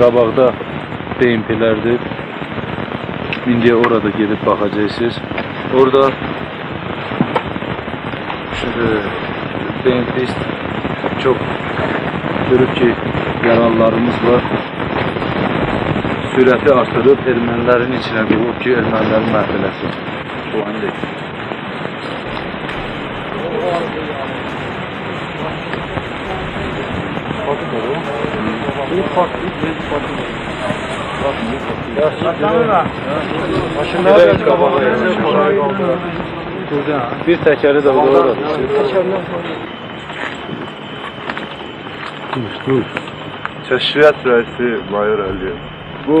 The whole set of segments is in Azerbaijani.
qabaqda BMP-lərdir. İndi orada gedib baxacaqsınız. Orada BMP çok görüp ki yaralılarımız var. Sürəti artırıb ermənilərin içinə qovub ki, erməniləri məhv eləsin. Bu anda. Evet, kabağa Bir təkəri də orada. Kəşfiyyat rəisi Mayor Əliyev. Bu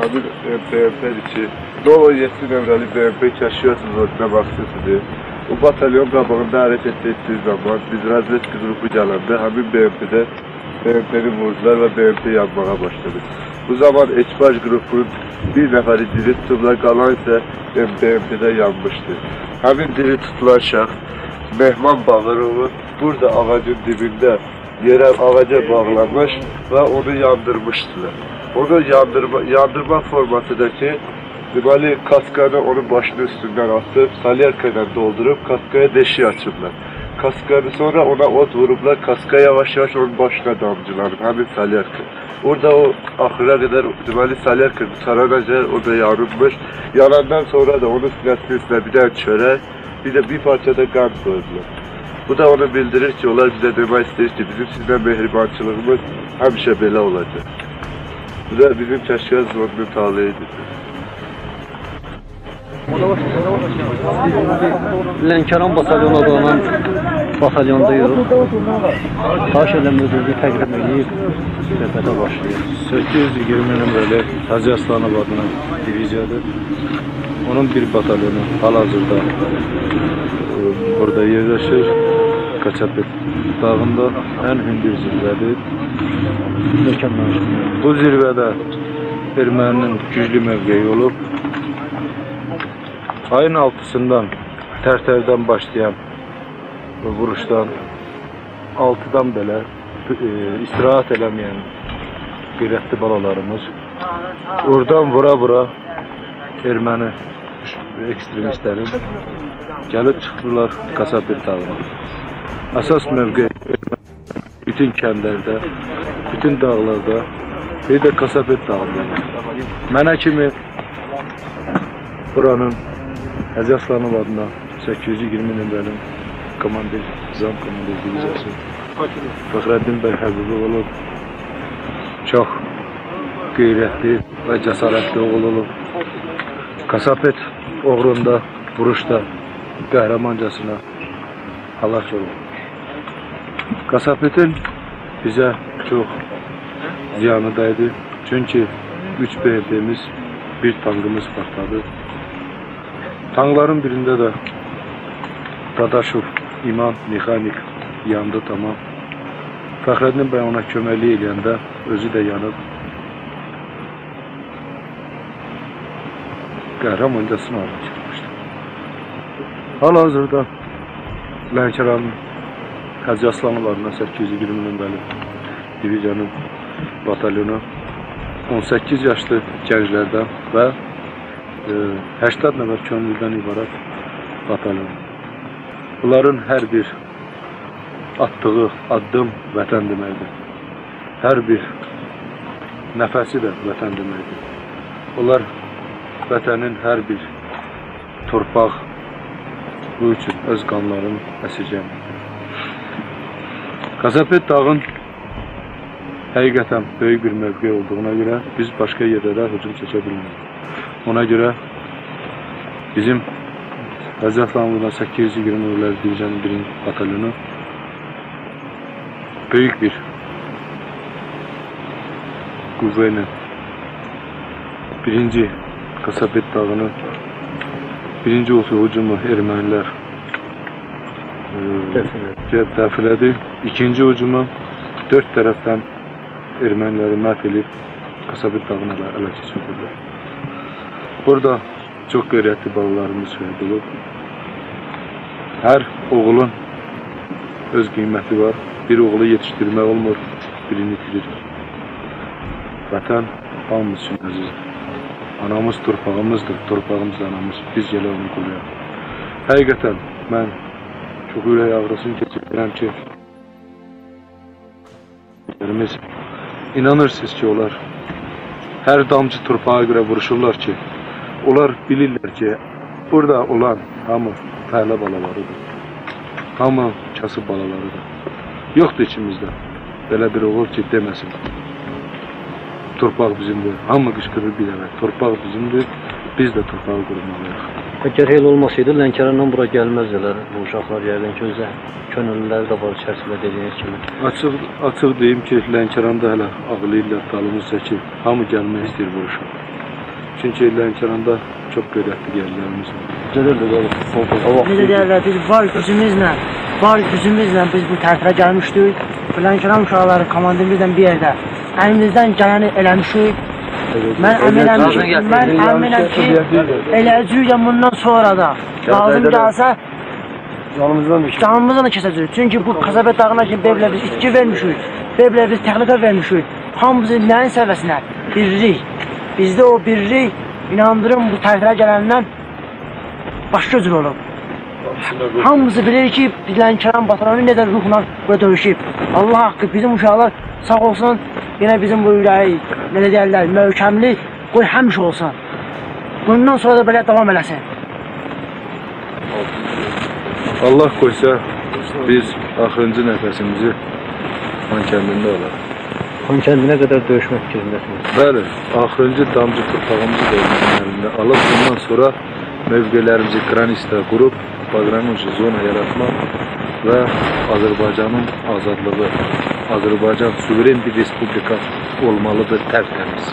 həmin BMP içi Nolo 7 nömrəli BMP kəşfiyyat vüzuduna məxsusdur. Bu batalyon qabağında hərəkət etdiyi zaman biz razvedka qrupu gələndə həmin BMP-də BMP'nin vurdular ve BMP yapmaya başladı. Bu zaman Ekipaj grubunun bir neferi diri tutulan kalan ise BMP'de yanmıştı. Hemen diri tutulan şah Mehman Bağıroğlu burada ağacın dibinde yerel ağaca bağlanmış ve onu yandırmıştılar. Onu yandırma, yandırma formatındaki Dimali kaskada onun başının üstünden atıp salyerkayla doldurup kaskaya deşi açırlar. Kaskanı sonra ona od vurublar, kaska yavaş yavaş onun başına damcılanıb, həmin salyarka. Orada o axıra qədər deməli salyarka tutarana qədər orada yanılmış. Yanandan sonra da onun sinəsinin üstünə bir dənə çörək, bir də bir parça da qan koydular. Bu da onu bildirir ki, onlar bizə demək istəyir ki, bizim sizlə mehribançılığımız həmişə belə olacaq. Bu da bizim kəşfiyyat zodunun taleyidir. Lənkəran batalyonu adlanan batalyondayıq. Xahiş edirəm özünüzü təqdim edib söhbətə başlayır. 820 nömrəli Hacı Aslanov adına diviziyadır. Onun bir batalyonu hal-hazırda e, burada yerləşir. Kaçapet dağında ən hündür zirvədir. Bu zirvədə erməninin güclü mövqeyi olub. Ayın 6-sından Tərtərdən başlayan vuruşdan 6-dan belə e, istirahat eləməyən qeyrətli balalarımız oradan vura-vura erməni ekstremistlərin gəlib çıxdılar Kasapir dağına. Əsas mövqe bütün kəndlərdə, bütün dağlarda, bir də Kasapet dağında. Mənə kimi buranın Hacı Aslanov adına 820 nömrəli komandir, zam komandir diviziyası Fəxrəddin bəy Həbibi olub. Çox qeyrətli və cəsarətli oğul olub. Kasapet uğrunda, vuruşda qəhrəmancasına həlak olub. Kasapetin bizə çox ziyanı dəydi. Çünki 3 BMP'miz, bir tankımız partladı. Tankların birində də Dadaşov, İman, Mexanik yandı tamam. Fəxrəddin bəy ona köməklik eləyəndə özü də yanıb. Qəhrəmancasına alıb çıxmışdı. Hal-hazırda Lənkəranın Hacı Aslanov adına 820 nömrəli diviziyanın batalyonu 18 yaşlı gənclərdən və 80 nəfər könüllüdən ibarət batalyon. Bunların hər bir atdığı addım vətən deməkdir. Hər bir nəfəsi də vətən deməkdir. Onlar vətənin hər bir torpaq bu üçün öz qanlarını əsirgəmir. Kasapet dağın həqiqətən böyük bir mövqe olduğuna görə biz başqa yerlərə hücum çəkə bilmirik. Ona görə bizim Vəzifəlanlıdan 820 nömrəli diviziyanın 1-ci batalyonu böyük bir qüvvə ilə birinci Kasapet dağını birinci olsa hücumu ermənilər e, dəfələdi. İkinci hücumu dörd tərəfdən erməniləri məhv edib Kasabet dağını ələ keçirdilər. Burada çox qeyrətli balalarımız olub. Hər oğulun öz qiyməti var. Bir oğulu yetişdirmək olmur, birini itirir. Vətən hamımız üçün əzizdir. Anamız torpağımızdır, torpağımız anamız. Biz gələ onu qoruyaq. Həqiqətən mən çox ürək ağrısını keçirirəm ki, inanırsınız ki, onlar hər damcı torpağa görə vuruşurlar ki, onlar bilirlər ki, burada olan hamı fəhlə balalarıdır. Hamı kasıb balalarıdır. Yoxdur içimizdə belə bir oğul ki, deməsin. Torpaq bizimdir. Hamı qışqırır bir dəfə. Torpaq bizimdir. Biz də torpağı qorumalıyıq. Əgər elə olmasaydı Lənkərandan bura gəlməzdilər bu uşaqlar yəqin ki, özə könüllüləri də var içərisində dediyiniz kimi. Açıq, açıq deyim ki, Lənkəranda hələ ağlayırlar, dalımız çəkir. Hamı gəlmək istəyir bu uşaq. Çünki Lənkəranda çox qeyrətli gəlirlərimiz var. Gedirdi belə. Necə deyirlər, biz var gücümüzlə, var gücümüzlə biz bu tərtərə gəlmişdik. Filankəran uşaqları komandirimizlə bir yerdə əlimizdən gələni eləmişik. Mən əminəm ki, mən əminəm ki, eləcəyəm bundan sonra da lazım gəlsə Yanımızdan bir canımızla da keçəcəyik. Çünki bu Kasabət dağına ki, beblə biz itki vermişik, beblə biz texnika vermişik. Hamımızı nəyin səviyyəsinə? Birlik. Bizdə o birlik, inandırım bu tərtərə gələndən başqa cür olub. Hamımızı bilir ki, Lənkəran batalonu nə də ruhla burada döyüşüb. Allah haqqı bizim uşaqlar sağ olsun, yenə bizim bu ürəyi, nə deyərlər, möhkəmli, qoy həmişə olsun. Bundan sonra da belə davam eləsin. Allah qoysa biz axırıncı nəfəsimizi Han kəndində alarıq. Xan kəndinə qədər döyüşmək fikrindəsiniz. Bəli, axırıncı damcı torpağımızı da əlində alıb bundan sonra mövqelərimizi Qranistə qurub Bagranucu zona yaratmaq və Azərbaycanın azadlığı, Azərbaycan suveren bir respublika olmalıdır tərtəmiz.